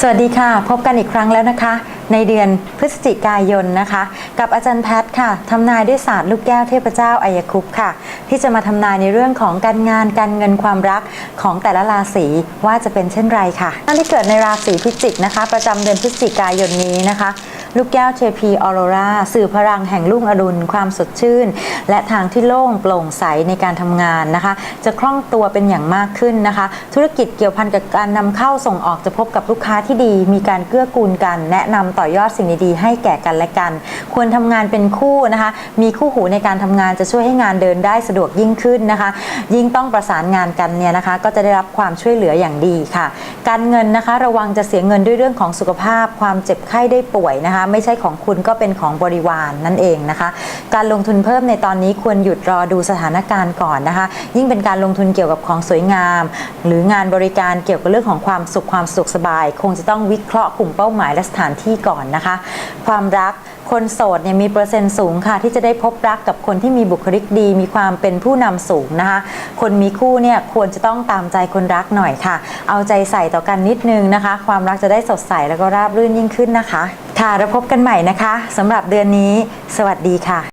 สวัสดีค่ะ พบกันอีกครั้งแล้วนะคะในเดือนพฤศจิกายนนะคะ กับอาจารย์แพทย์ค่ะทำนายด้วยศาสตร์ลูกแก้วเทพเจ้าอายคุปต์ค่ะ ที่จะมาทำนายในเรื่องของการงานการเงินความรักของแต่ละราศีว่าจะเป็นเช่นไรค่ะท่านที่เกิดในราศีพิจิกนะคะ ประจำเดือนพฤศจิกายนนี้นะคะลูกแก้วเทพีออโรราสื่อพลังแห่งรุ่งอรุณ ความสดชื่น และทางที่โล่งโปร่งใสในการทำงานนะคะ จะคล่องตัวเป็นอย่างมากขึ้นนะคะ ธุรกิจเกี่ยวพันกับการนำเข้าส่งออกจะพบกับลูกค้าที่ดี มีการเกื้อกูลกัน แนะนำต่อยอดสิ่งดีๆให้แก่กันและกัน ควรทำงานเป็นคู่นะคะ มีคู่หูในการทำงานจะช่วยให้งานเดินได้สะดวกยิ่งขึ้นนะคะ ยิ่งต้องประสานงานกันเนี่ยนะคะ ก็จะได้รับความช่วยเหลืออย่างดีค่ะ การเงินนะคะ ระวังจะเสียเงินด้วยเรื่องของสุขภาพ ความเจ็บไข้ได้ป่วยนะคะ ไม่ใช่ของคุณก็เป็นของบริวารนนั่นเองนะคะ การลงทุนเพิ่มในตอนนี้ควรหยุดรอดูสถานการณ์ก่อนนะคะ ยิ่งเป็นการลงทุนเกี่ยวกับของสวยงาม หรืองานบริการเกี่ยวกับเรื่องของความสุขความสุขสบาย คงจะต้องวิเคราะห์กลุ่มเป้าหมายและสถานที่ก่อนนะคะ ความรักคนโสดเนี่ยมีเปอร์เซ็นต์สูงค่ะ ที่จะได้พบรักกับคนที่มีบุคลิกดี มีความเป็นผู้นำสูงนะคะ คนมีคู่เนี่ยควรจะต้องตามใจคนรักหน่อยค่ะ เอาใจใส่ต่อกันนิดนึงนะคะ ความรักจะได้สดใสแล้วก็ราบรื่นยิ่งขึ้นนะคะ ค่ะเราพบกันใหม่นะคะสำหรับเดือนนี้ สวัสดีค่ะ